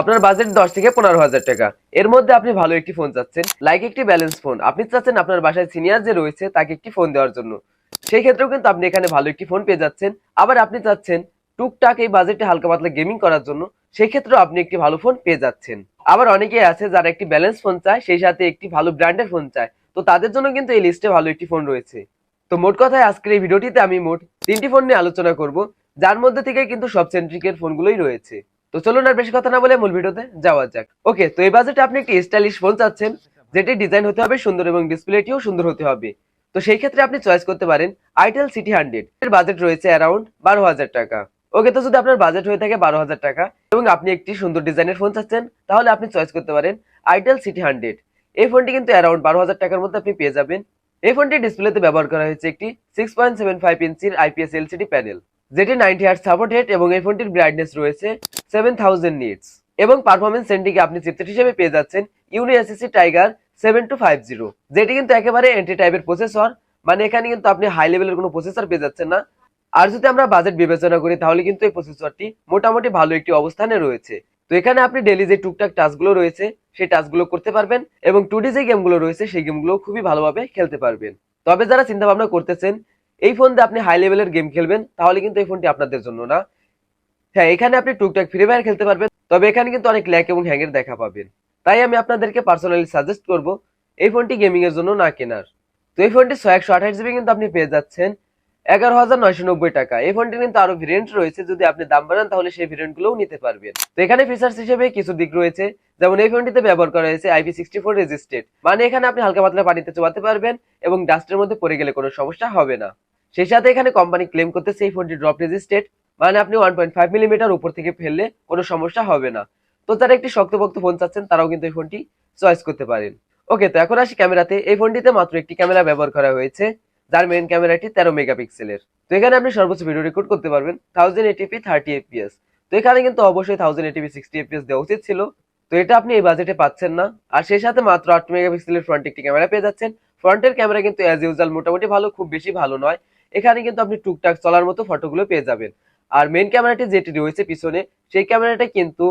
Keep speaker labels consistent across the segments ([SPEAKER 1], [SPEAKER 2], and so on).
[SPEAKER 1] আপনার বাজেট দশ থেকে পনেরো হাজার টাকা। এর মধ্যে আপনি ভালো একটি ফোন চাচ্ছেন লাইক একটি ব্যালেন্স ফোন আপনি চাচ্ছেন আপনার বাসায় সিনিয়র যে রয়েছে তাকে একটি ফোন দেওয়ার জন্য। সেই ক্ষেত্রেও কিন্তু আপনি এখানে ভালো একটি ফোন পেয়ে যাচ্ছেন। আবার আপনি চাচ্ছেন টুকটাক এই বাজেটে হালকা পাতলা গেমিং করার জন্য, সেই ক্ষেত্রেও আপনি একটি ভালো ফোন পেয়ে যাচ্ছেন। আবার অনেকেই আছে যারা একটি ব্যালেন্স ফোন চায়, সেই সাথে একটি ভালো ব্র্যান্ডের ফোন চায়। তো তাদের জন্য কিন্তু এই লিস্টে ভালো একটি ফোন রয়েছে। তো মোট কথায় আজকের এই ভিডিওটিতে আমি মোট তিনটি ফোন নিয়ে আলোচনা করব, যার মধ্যে থেকে কিন্তু সব সেন্ট্রিকের ফোনগুলোই রয়েছে। তো চলুন আর বেশি কথা না বলে মূল ভিডিওতে যাওয়া যাক। ওকে, তো এই বাজেটে আপনি একটি স্টাইলিশ ফোন চাচ্ছেন, যেটি ডিজাইন হতে হবে সুন্দর এবং ডিসপ্লেটিও সুন্দর হতে হবে। তো সেই ক্ষেত্রে আপনি চয়েস করতে পারেন আইটেল সিটি হান্ড্রেড এর বাজেট রয়েছে অ্যারাউন্ড বারো হাজার টাকা। ওকে, তো যদি আপনার বাজেট হয়ে থাকে বারো হাজার টাকা এবং আপনি একটি সুন্দর ডিজাইনের ফোন চাচ্ছেন, তাহলে আপনি চয়েস করতে পারেন আইটেল সিটি হান্ড্রেড এই ফোনটি কিন্তু অ্যারাউন্ড বারো হাজার টাকার মধ্যে আপনি পেয়ে যাবেন। এই ফোনটি ডিসপ্লেতে ব্যবহার করা হয়েছে একটি সিক্স পয়েন্ট সেভেন ফাইভ ইঞ্চির আইপিএস এলসিডি প্যানেল যেটি নাইনটি হার্ট সাপোর্টেড এবং এই ফোনটির ব্রাইটনেস রয়েছে সেভেন থাউজেন্ড নিটস এবং পারফরমেন্স সেন্টিকে আপনি চিপসেট হিসেবে পেয়ে যাচ্ছেন uni SSC tiger seven two five zero যেটি কিন্তু একেবারে এন্টি টাইপের প্রসেসর মানে এখানে কিন্তু আপনি হাই লেভেলের কোনো প্রসেসর পেয়ে যাচ্ছেন না। আর যদি আমরা বাজেট বিবেচনা করি, তাহলে কিন্তু এই প্রসেসরটি মোটামুটি ভালো একটি অবস্থানে রয়েছে। তো এখানে আপনি ডেলি যে টুকটাক টাস্কগুলো রয়েছে, সেই টাস্কগুলো করতে পারবেন এবং টু ডি যে গেমগুলো রয়েছে, সেই গেমগুলো খুবই ভালোভাবে খেলতে পারবেন। তবে যারা চিন্তা ভাবনা করতেছেন, এই ফোন দিয়ে আপনি হাই লেভেলের গেম খেলবেন, তাহলে কিন্তু এই ফোনটি আপনাদের জন্য না। হ্যাঁ এখানে আপনি টুকটাক ফ্রি ফায়ার খেলতে পারবেন, তবে এখানে কিন্তু অনেক ল্যাক এবং হ্যাংয়ের দেখা পাবেন। তাই আমি আপনাদেরকে পার্সোনালি সাজেস্ট করব, এই ফোনটি গেমিং এর জন্য না কেনার। তো এই ফোনটি ছয় একশো আঠাশ জিবি কিন্তু আপনি পেয়ে যাচ্ছেন এগারো হাজার নয়শো নব্বই টাকা। এই ফোনটি কিন্তু আরও ভেরিয়েন্ট রয়েছে, যদি আপনি দাম বাড়ান তাহলে সেই ভেরিয়েন্ট গুলোও নিতে পারবেন। তো এখানে ফিচার্স হিসেবে কিছু দিক রয়েছে, যেমন এই ফোনটিতে ব্যবহার করা হয়েছে আইপি সিক্সটি ফোর রেজিস্টেড মানে এখানে আপনি হালকা পাতলা পানিতে চোবাতে পারবেন এবং ডাস্টের মধ্যে পড়ে গেলে কোনো সমস্যা হবে না। সেই সাথে এখানে কোম্পানি ক্লেম করতেছে এই ফোনটি ড্রপ রেজিস্টেড মানে আপনি ওয়ান পয়েন্ট ফাইভ মিলিমিটার উপর থেকে ফেললে কোনো সমস্যা হবে না। তো যারা একটি শক্তপোক্ত ফোন চাচ্ছেন, তারাও কিন্তু এই ফোনটি চয়েস করতে পারেন। ওকে তো এখন আসি ক্যামেরাতে। এই ফোনটিতে মাত্র একটি ক্যামেরা ব্যবহার করা হয়েছে, যার মেইন ক্যামেরাটি তেরো মেগাপিক্সেলের। তো এখানে আপনি সর্বোচ্চ ভিডিও রেকর্ড করতে পারবেন থাউজেন্ড এটিপি থার্টি এফপিএস তো এখানে কিন্তু অবশ্যই থাউজেন্ড এটিপি সিক্সটি এফপিএস দেওয়া উচিত ছিল। তো এটা আপনি এই বাজেটে পাচ্ছেন না। আর সেই সাথে মাত্র আট মেগাপিক্সেলের ফ্রন্ট একটি ক্যামেরা পেয়ে যাচ্ছেন। ফ্রন্টের ক্যামেরা কিন্তু অ্যাজ ইউজাল মোটামুটি ভালো, খুব বেশি ভালো নয়। এখানে কিন্তু আপনি টুকটাক চলার মতো ফটোগুলো পেয়ে যাবেন। আর মেইন ক্যামেরাটি যেটি রয়েছে পিছনে, সেই ক্যামেরাটা কিন্তু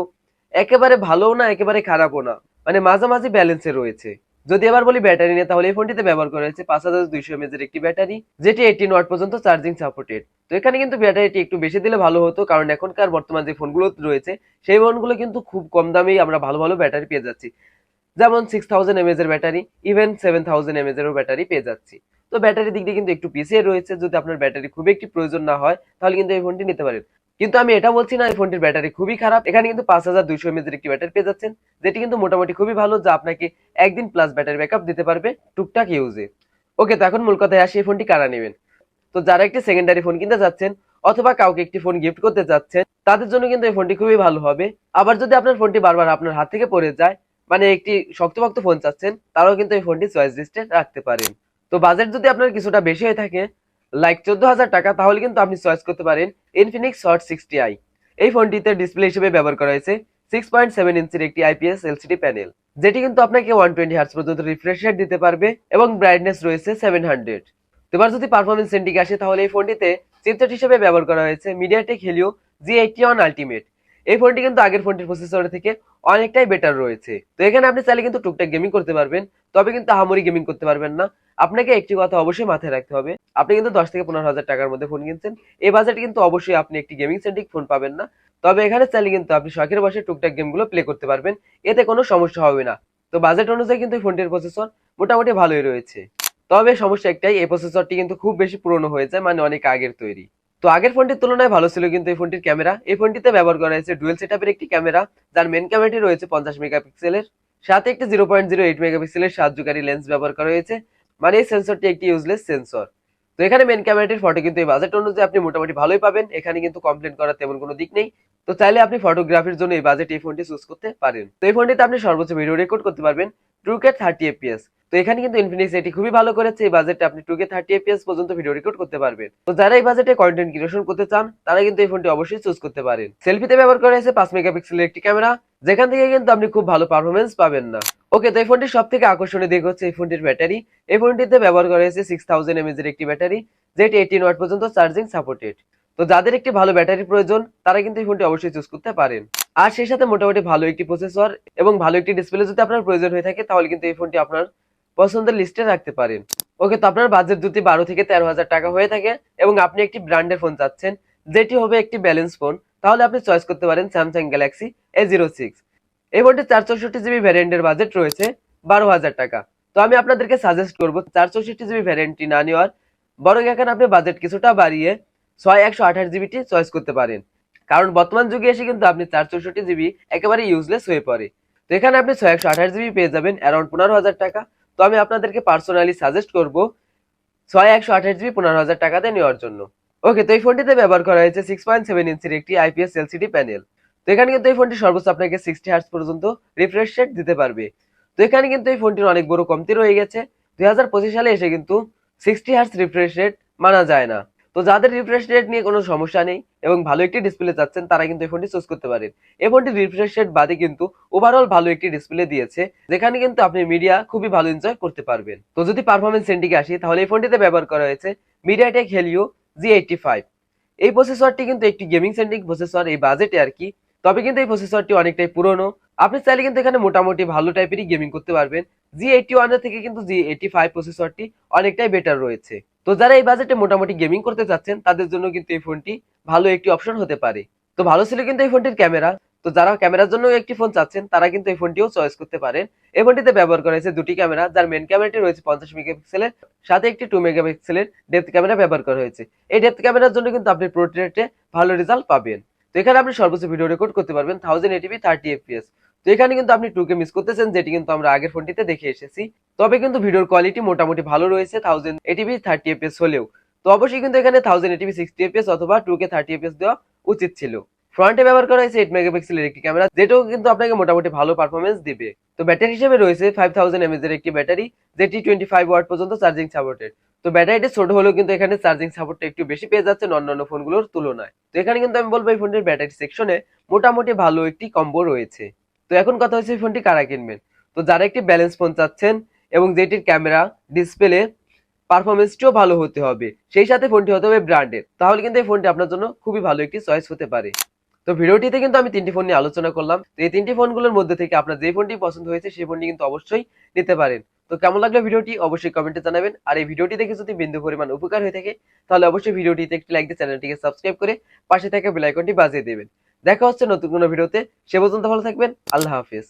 [SPEAKER 1] একেবারে ভালোও না, একেবারে খারাপও না। মানে মাঝামাঝি ব্যালেন্সে রয়েছে। যদি এবার বলি ব্যাটারি নিয়ে, তাহলে এই ফোনটিতে ব্যবহার করা হয়েছে পাঁচ হাজার দুইশো এমএজ এর একটি ব্যাটারি যেটি এইটিন ওয়াট পর্যন্ত চার্জিং সাপোর্টেড তো এখানে কিন্তু ব্যাটারিটি একটু বেশি দিলে ভালো হতো, কারণ এখনকার বর্তমান যে ফোনগুলো রয়েছে, সেই ফোনগুলো কিন্তু খুব কম দামেই আমরা ভালো ভালো ব্যাটারি পেয়ে যাচ্ছি। যেমন সিক্স থাউজেন্ড এমএজ এর battery even seven thousand mAh এরও ব্যাটারি পেয়ে যাচ্ছি। তো ব্যাটারি দিক দিয়ে কিন্তু একটু পিছিয়ে রয়েছে। যদি আপনার ব্যাটারি খুব একটি প্রয়োজন না হয়, তাহলে কিন্তু এই ফোনটি নিতে পারেন। কিন্তু আমি এটা বলছি না, এই ফোনটির ব্যাটারি খুবই খারাপ। এখানে কিন্তু পাঁচ হাজার দুইশো এমএজ এর একটি ব্যাটারি পেয়ে যাচ্ছেন, যেটি কিন্তু মোটামুটি খুবই ভালো, যা আপনাকে একদিন প্লাস ব্যাটারি ব্যাকআপ দিতে পারবে টুকটাক ইউজে ওকে তো এখন মূল কথায় আসি, এই ফোনটি কারা নেবেন? তো যারা একটি সেকেন্ডারি ফোন কিনতে যাচ্ছেন, অথবা কাউকে একটি ফোন গিফট করতে যাচ্ছেন, তাদের জন্য কিন্তু এই ফোনটি খুবই ভালো হবে। আবার যদি আপনার ফোনটি বারবার আপনার হাত থেকে পড়ে যায় মানে একটি শক্তভক্ত ফোন চাচ্ছেন, তারাও কিন্তু এই ফোনটি চয়েস লিস্টে রাখতে পারেন। তো বাজেট যদি আপনার কিছুটা বেশি হয়ে থাকে লাইক চোদ্দ হাজার টাকা, তাহলে কিন্তু আপনি চয়েস করতে পারেন ইনফিনিক্স হট সিক্সটি আই এই ফোনটিতে ডিসপ্লে হিসেবে ব্যবহার করা হয়েছে সিক্স পয়েন্ট সেভেন ইঞ্চির একটি আইপিএস এলসিডি প্যানেল যেটি কিন্তু আপনাকে ওয়ান টোয়েন্টি হার্স পর্যন্ত রিফ্রেশ রেট দিতে পারবে এবং ব্রাইটনেস রয়েছে সেভেন হান্ড্রেড এবার যদি পারফরমেন্স সেন্টিকে আসে, তাহলে এই ফোনটিতে চিপসেট হিসেবে ব্যবহার করা হয়েছে MediaTek Helio G eighty one ultimate এই ফোনটি কিন্তু আগের ফোনটির প্রসেসর থেকে অনেকটাই বেটার রয়েছে। তো এখানে আপনি চাইলে কিন্তু টুকটাক গেমিং করতে পারবেন, তবে কিন্তু আহামরি গেমিং করতে পারবেন না। আপনাকে একটি কথা অবশ্যই মাথায় রাখতে হবে, আপনি কিন্তু দশ থেকে পনেরো হাজার টাকার মধ্যে ফোন কিনছেন। এই বাজেটে কিন্তু অবশ্যই আপনি একটি গেমিং সেন্ট্রিক ফোন পাবেন না। তবে এখানে চাইলে কিন্তু আপনি শখের বসে টুকটাক গেমগুলো প্লে করতে পারবেন, এতে কোনো সমস্যা হবে না। তো বাজেট অনুযায়ী কিন্তু ফোনটির প্রসেসর মোটামুটি ভালোই রয়েছে। তবে সমস্যা একটাই, এই প্রসেসরটি কিন্তু খুব বেশি পুরনো হয়ে যায় মানে অনেক আগের তৈরি। তো আগের ফোনটির তুলনায় ভালো ছিল কিন্তু এই ফোনটির ক্যামেরা। এই ফোনটিতে ব্যবহার করা হয়েছে ডুয়েল সেটআপের একটি ক্যামেরা, যার মেন ক্যামেরাটি রয়েছে পঞ্চাশ মেগাপিক্সেলের। সাথে একটি জিরো পয়েন্ট জিরো এইট মেগাপিক্সেলের সাহায্যকারী লেন্স ব্যবহার করা হয়েছে। মানে এই সেন্সরটি একটি ইউজলেস সেন্সর তো এখানে মেন ক্যামেরাটির ফটো কিন্তু এই বাজেট অনুযায়ী আপনি মোটামুটি ভালোই পাবেন। এখানে কিন্তু কমপ্লেন করার তেমন কোনো দিক নেই। তো চাইলে আপনি ফটোগ্রাফির জন্য এই বাজেট এই ফোনটি চুজ করতে পারেন। তো এই ফোনটিতে আপনি সর্বোচ্চ ভিডিও রেকর্ড করতে পারবেন। ট্রুকে থার্টি এফপিএস তো এখানে কিন্তু ইনফিনিক্স এটি খুবই ভালো করেছে। এই বাজেটে আপনি টুকে থার্টি এফপিএস পর্যন্ত ভিডিও রেকর্ড করতে পারবেন। তো যারা এই বাজেটে কন্টেন্ট ক্রিয়েশন করতে চান, তারা কিন্তু এই ফোনটি অবশ্যই চুজ করতে পারেন। সেলফিতে ব্যবহার করা হয়েছে পাঁচ মেগাপিক্সেলের একটি ক্যামেরা যেখান থেকে কিন্তু আপনি খুব ভালো পারফরমেন্স পাবেন না। ওকে তো এই ফোনটির সব থেকে আকর্ষণীয় দিক হচ্ছে এই ফোনটির ব্যাটারি এই ফোনটিতে ব্যবহার করা হয়েছে সিক্স থাউজেন্ড এমএজ এর একটি ব্যাটারি যেটি এইটিন ওয়াট পর্যন্ত চার্জিং সাপোর্টেড তো যাদের একটি ভালো ব্যাটারি প্রয়োজন, তারা কিন্তু এই ফোনটি অবশ্যই চুজ করতে পারেন। আর সেই সাথে মোটামুটি ভালো একটি প্রসেসর এবং ভালো একটি ডিসপ্লে যদি আপনার প্রয়োজন হয়ে থাকে, তাহলে কিন্তু এই ফোনটি আপনার পছন্দের লিস্টে রাখতে পারেন। ওকে তো আপনার বাজেট যদি বারো থেকে তেরো হাজার টাকা হয়ে থাকে এবং আপনি একটি ব্র্যান্ডের ফোন চাচ্ছেন, যেটি হবে একটি ব্যালেন্স ফোন তাহলে আপনি চয়েস করতে পারেন Samsung Galaxy A zero six এই ফোনটি চার চৌষট্টি জিবি ভ্যারিয়েন্টের বাজেট রয়েছে, বারো হাজার টাকা। তো আমি আপনাদেরকে সাজেস্ট করব, চার চৌষট্টি জিবি ভ্যারিয়েন্টটি না নেওয়ার, বরং এখানে আপনি বাজেট কিছুটা বাড়িয়ে ছয় একশো আঠাশ জিবিটি চয়েস করতে পারেন। কারণ বর্তমান যুগে এসে কিন্তু আপনি চার চৌষট্টি জিবি একেবারে ইউজলেস হয়ে পড়ে। তো এখানে আপনি ছয় একশো আঠাশ জিবি পেয়ে যাবেন অ্যারাউন্ড পনেরো হাজার টাকা। তো আমি আপনাদেরকে পার্সোনালি সাজেস্ট করব ছয় একশো আঠাশ জিবি পনেরো হাজার টাকাতে নেওয়ার জন্য। ওকে তো এই ফোনটিতে ব্যবহার করা হয়েছে সিক্স পয়েন্ট সেভেন ইঞ্চির একটি আইপিএস এলসিডি প্যানেল তো এখানে কিন্তু এই ফোনটি সর্বোচ্চ আপনাকে সিক্সটি হার্স পর্যন্ত রিফ্রেশ রেট দিতে পারবে। তো এখানে কিন্তু এই ফোনটির অনেক বড় কমতি রয়ে গেছে। দুই হাজার পঁচিশ সালে এসে কিন্তু সিক্সটি হার্স রিফ্রেশ রেট মানা যায় না। তো যাদের রিফ্রেশ রেট নিয়ে কোনো সমস্যা নেই এবং ভালো একটি ডিসপ্লে চাচ্ছেন, তারা কিন্তু এই ফোনটি চুজ করতে পারেন। এই ফোনটি রিফ্রেশ রেট বাদে কিন্তু ওভারঅল ভালো একটি ডিসপ্লে দিয়েছে, যেখানে কিন্তু আপনি মিডিয়া খুবই ভালো এনজয় করতে পারবেন। তো যদি পারফরমেন্স সেন্টিকে আসি, তাহলে এই ফোনটিতে ব্যবহার করা হয়েছে media MediaTek Helio G eighty five এই প্রসেসরটি কিন্তু একটি গেমিং সেন্ট্রিক প্রসেসর এই বাজেটে আর কি। তবে কিন্তু এই প্রসেসরটি অনেকটাই পুরনো। আপনি চাইলে কিন্তু এখানে মোটামুটি ভালো টাইপেরই গেমিং করতে পারবেন। জি এইটটি ওয়ানের থেকে কিন্তু জি এইটটি ফাইভ প্রসেসরটি অনেকটাই বেটার রয়েছে। তো যারা এই বাজেটে মোটামুটি গেমিং করতে চাচ্ছেন, তাদের জন্য কিন্তু এই ফোনটি ভালো একটি অপশন হতে পারে। তো ভালো ছিল কিন্তু এই ফোনটির ক্যামেরা তো যারা ক্যামেরার জন্য একটি ফোন চাচ্ছেন, তারা কিন্তু এই ফোনটিও চয়েস করতে পারেন। এই ফোনটিতে ব্যবহার করা হয়েছে দুটি ক্যামেরা যার মেন ক্যামেরাটি রয়েছে পঞ্চাশ মেগাপিক্সেলের সাথে একটি টু মেগাপিক্সেলের ডেপথ ক্যামেরা ব্যবহার করা হয়েছে। এই ডেপথ ক্যামেরার জন্য কিন্তু আপনি পোর্ট্রেটে ভালো রেজাল্ট পাবেন। তো এখানে আপনি সর্বোচ্চ ভিডিও রেকর্ড করতে পারবেন থাউজেন্ড এটিপি থার্টি এফপিএস তো এখানে কিন্তু আপনি টুকে মিস করতেছেন, যেটি কিন্তু আমরা আগের ফোনটিতে দেখে এসেছি। তবে কিন্তু ভিডিওর কোয়ালিটি মোটামুটি ভালো রয়েছে থাউজেন্ড এটিপি থার্টি এফপিএস হলেও। তো অবশ্যই কিন্তু এখানে thousand eighty P sixty FPS অথবা টু কে থার্টি এফপিএস দেওয়া উচিত ছিল। ফ্রন্টে ব্যবহার করা হয়েছে এইট মেগাপিক্সেলের একটি ক্যামেরা যেটাও কিন্তু আপনাকে মোটামুটি ভালো পারফরমেন্স দিবে। তো ব্যাটারি হিসেবে রয়েছে ফাইভ থাউজেন্ড এমএজ এর একটি ব্যাটারি যেটি টোয়েন্টি ফাইভ ওয়াট পর্যন্ত চার্জিং সাপোর্টেড তো ব্যাটারিটি ছোট হলেও কিন্তু এখানে চার্জিং সাপোর্টটা একটু বেশি পেয়ে যাচ্ছে অন্যান্য ফোনগুলোর তুলনায়। তো এখানে কিন্তু আমি বলব এই ফোনটির ব্যাটারি সেকশনে মোটামুটি ভালো একটি কম্বো রয়েছে। তো এখন কথা হচ্ছে এই ফোনটি কারা কিনবেন? তো যারা একটি ব্যালেন্স ফোন চাচ্ছেন এবং যেটির ক্যামেরা ডিসপ্লে পারফরমেন্সটিও ভালো হতে হবে। সেই সাথে ফোনটি হতে হবে ব্র্যান্ডের। তাহলে কিন্তু এই ফোনটি আপনার জন্য খুবই ভালো একটি চয়েস হতে পারে। তো ভিডিওটিতে কিন্তু আমি তিনটি ফোন নিয়ে আলোচনা করলাম। তো এই তিনটি ফোনগুলোর মধ্যে থেকে আপনার যে ফোনটি পছন্দ হয়েছে, সেই ফোনটি কিন্তু অবশ্যই নিতে পারেন। তো কেমন লাগল ভিডিওটি? অবশ্যই কমেন্টে জানাবেন। আর এই ভিডিওটি দেখে যদি বিন্দু পরিমাণ উপকার হয়ে থাকে, তাহলে অবশ্যই ভিডিওটিতে একটি লাইক দিয়ে চ্যানেলটিকে সাবস্ক্রাইব করে পাশে থাকা বেল আইকনটি বাজিয়ে দেবেন। দেখা হচ্ছে নতুন কোনো ভিডিওতে। সে পর্যন্ত ভালো থাকবেন। আল্লাহ হাফিজ।